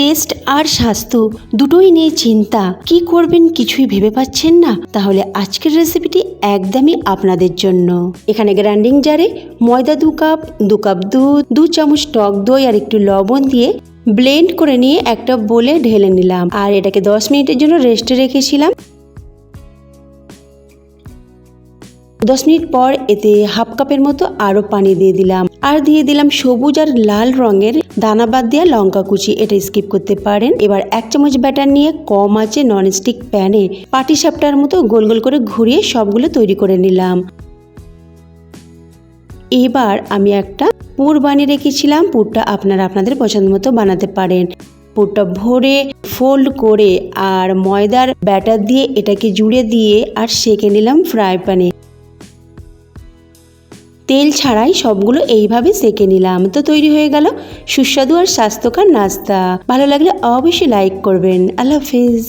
Test আর স্বাস্থ্য দুটোই নিয়ে চিন্তা। কি করবেন কিছুই ভেবে পাচ্ছেন না? তাহলে আজকের রেসিপিটি একদমই আপনাদের জন্য। এখানে গ্রাইন্ডিং জারে ময়দা দু কাপ দু কাপ দুধ, দু চামচ টক দই আর একটু লবণ দিয়ে ব্লেন্ড করে নিয়ে একটা বোলে ঢেলে নিলাম। আর এটাকে দশ মিনিটের জন্য রেস্টে রেখেছিলাম। দশ মিনিট পর এতে হাফ কাপের মতো আরও পানি দিয়ে দিলাম। আর দিয়ে দিলাম সবুজ আর লাল রঙের দানাবাদ দেওয়া লঙ্কা কুচি। এটা স্কিপ করতে পারেন। এবার এক চামচ ব্যাটার নিয়ে কম আছে ননস্টিক প্যানে পাটি সাপটার মতো গোল গোল করে ঘুরিয়ে সবগুলো তৈরি করে নিলাম। এবার আমি একটা পুর বানিয়ে রেখেছিলাম। পুরটা আপনারা আপনাদের পছন্দ মতো বানাতে পারেন। পুরটা ভরে ফোল্ড করে আর ময়দার ব্যাটার দিয়ে এটাকে জুড়ে দিয়ে আর সেকে নিলাম ফ্রাই প্যানে তেল ছাড়াই সবগুলো এইভাবে সেকে নিলাম। তো তৈরি হয়ে গেল সুস্বাদু আর স্বাস্থ্যকর নাস্তা। ভালো লাগলে অবশ্যই লাইক করবেন। আল্লাহ হাফিজ।